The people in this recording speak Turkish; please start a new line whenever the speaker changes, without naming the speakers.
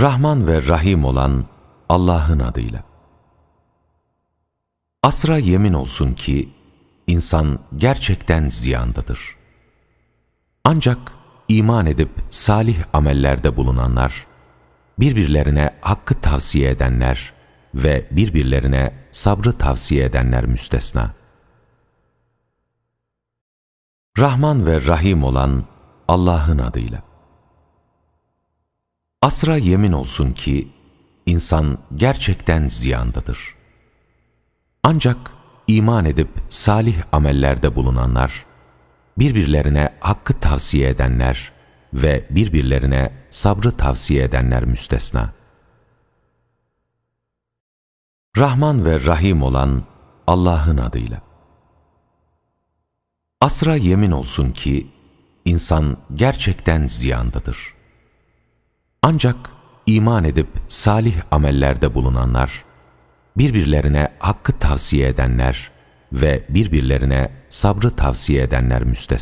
Rahman ve Rahim olan Allah'ın adıyla. Asra yemin olsun ki insan gerçekten ziyandadır. Ancak iman edip salih amellerde bulunanlar, birbirlerine hakkı tavsiye edenler ve birbirlerine sabrı tavsiye edenler müstesna. Rahman ve Rahim olan Allah'ın adıyla. Asra yemin olsun ki insan gerçekten ziyandadır. Ancak iman edip salih amellerde bulunanlar, birbirlerine hakkı tavsiye edenler ve birbirlerine sabrı tavsiye edenler müstesna. Rahman ve Rahim olan Allah'ın adıyla. Asra yemin olsun ki insan gerçekten ziyandadır. Ancak iman edip salih amellerde bulunanlar, birbirlerine hakkı tavsiye edenler ve birbirlerine sabrı tavsiye edenler müstesna.